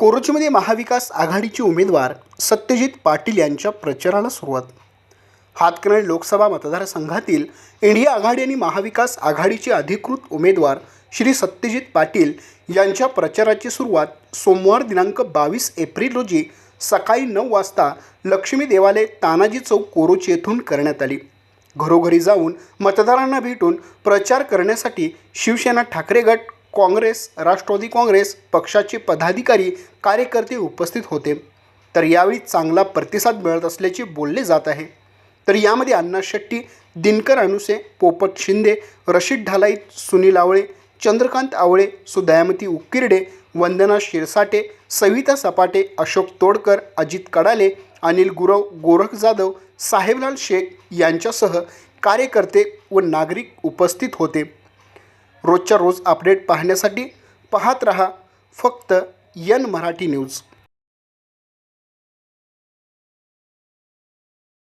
कोरोचीमध्ये महाविकास आघाडीचे उमेदवार सत्यजित पाटील यांच्या प्रचाराला सुरुवात. हातकणंगले लोकसभा मतदारसंघातील इंडिया आघाडी आणि महाविकास आघाडीचे अधिकृत उमेदवार श्री सत्यजित पाटील यांच्या प्रचाराची सुरुवात सोमवार दिनांक बावीस एप्रिल रोजी सकाळी नऊ वाजता लक्ष्मी देवालय तानाजी चौक कोरोची येथून करण्यात आली. घरोघरी जाऊन मतदारांना भेटून प्रचार करण्यासाठी शिवसेना ठाकरे गट काँग्रेस राष्ट्रवादी काँग्रेस पक्षाचे पदाधिकारी कार्यकर्ते उपस्थित होते. तर यावेळी चांगला प्रतिसाद मिळत असल्याचे बोलले जात आहे. तर यामध्ये अण्णा शेट्टी दिनकर अनुसे पोपट शिंदे रशीद ढालाई सुनील आवळे चंद्रकांत आवळे सुदयामती उक्किर्डे वंदना शिरसाटे सविता सपाटे अशोक तोडकर अजित कडाले अनिल गुरव गोरख जाधव साहेबलाल शेख यांच्यासह कार्यकर्ते व नागरिक उपस्थित होते. रोजच्या रोज अपडेट पाहण्यासाठी पाहत रहा फक्त यन मराठी न्यूज.